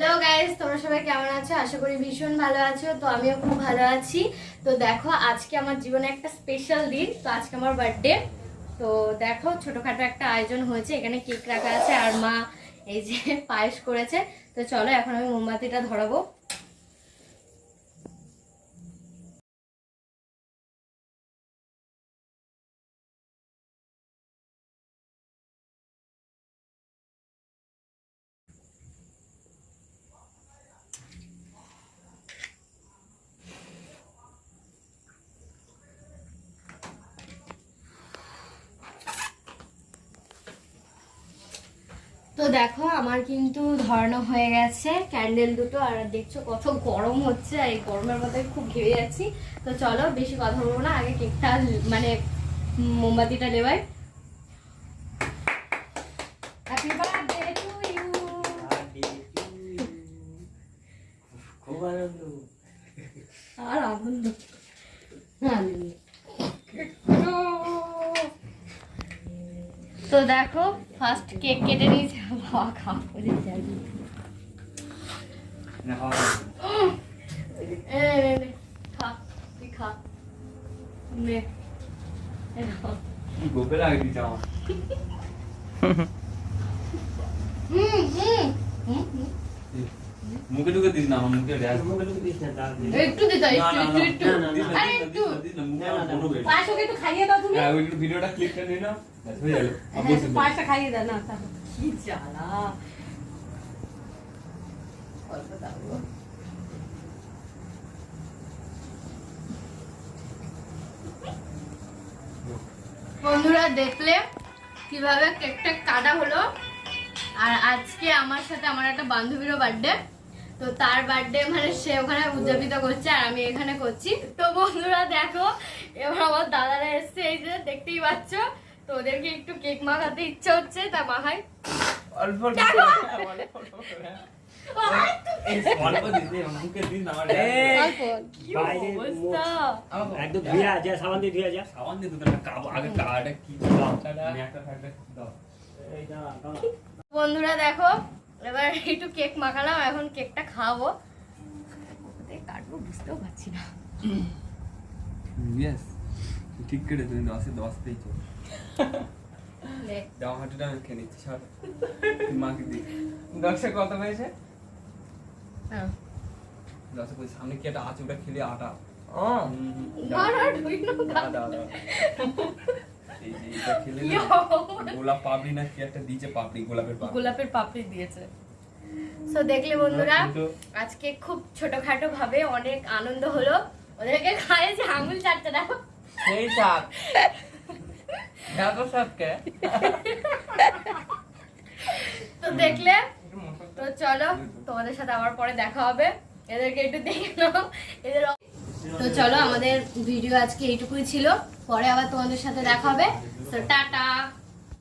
Hello guys তোমরা সবাই কেমন আছো? আশা করি ভীষণ ভালো আছো। তো আমিও খুব ভালো আছি। তো দেখো, আজকে আমার জীবনে একটা স্পেশাল দিন। তো আজকে আমার বার্থডে তো দেখো, ছোটখাটো একটা আয়োজন হয়েছে। এখানে কেক রাখা আছে। আর মা এই যে পায়েস করেছে। তো চলো, এখন আমি মোমবাতিটা ধরাবো। তো দেখো আমার কিন্তু ধরানো হয়ে গেছে ক্যান্ডেল দুটো আর দেখছ কত গরম হচ্ছে আর এই গরমের মধ্যে খুব ঘেমে যাচ্ছি তো চলো বেশি কথা বলব না আগে কেকটা মানে মোমবাতিটা নেবাই। হ্যাপি বার্থডে টু ইউ খুব আনন্দ আর আনন্দ। হ্যাঁ তো দেখো ফার্স্ট কেক কেটে নিয়েছে বাবা খাওয়া করে যাই না হয় এ নে নে খা তুই খা। নে। এ নাও। গোপে লাগে দিচ্ছে আমার হুম হুম হুম, হুম। মুখে ঢুকে দিস না আমার মুখে র্যাশ একটু দিতে হয়, একটু একটু একটু। আরে একটু। পাঁচশোকে একটু খাইয়ে দাও তুমি। ভিডিওটা ক্লিক করে নিয়ে নাও। পাঁচটা খাইয়ে না কি জ্বালা অল্প দাও বন্ধুরা দেখলে কীভাবে কেকটা কাটা হলো? আর আজকে আমার সাথে আমার একটা বান্ধবীরও বার্থডে তো তার বার্থডে মানে সে ওখানে উদযাপিত করছে আর আমি এখানে করছি। তো বন্ধুরা দেখো এবার আমার দাদারা এসছে এই যে দেখতেই পাচ্ছ। তো ওদেরকে একটু কেক মাখাতে ইচ্ছে হচ্ছে তা মাখাই। অল্প দেখো। অল্প দিস দে, মুখে দিস না আমার অল্প। কি বাইরে অবস্থা? একদম ধুয়ে আছে সাবান দিয়ে ধুয়ে যা। সাবান দিয়ে দুটো একটা কাব আগে কাটা কি দাও? আমি একটা থাকবে দাও। এই যা দাও। বন্ধুরা দেখো এবার একটু কেক মাখালাম এখন কেকটা খাওয়াবো কাটবো বুঝতেও পারছি না। ঠিক করে তুমি দশে পেয়েছ হাঁটুটা আমি খেয়ে নিচ্ছি সর মাকে দিই দশে কত পেয়েছে হ্যাঁ। দশে কই সামনে কি একটা আছে ওটা খেলে আটা। গোলাপ পাপড়ি না কি একটা দিয়েছে পাপড়ি গোলাপের পাপড়ি গোলাপের পাপড়ি দিয়েছে সো দেখলে বন্ধুরা আজকে খুব ছোটখাটো ভাবে অনেক আনন্দ হলো। ওদেরকে খায় যে আঙুল চাটতে দেখো সেই সাপ এত সাপকে তো দেখলে? তো চলো, তোমাদের সাথে আবার পরে দেখা হবে। এদেরকে একটু দেখে নাও। এদের তো চলো, আমাদের ভিডিও আজকে এইটুকুই ছিল। পরে আবার তোমাদের সাথে দেখা হবে। তো টাটা।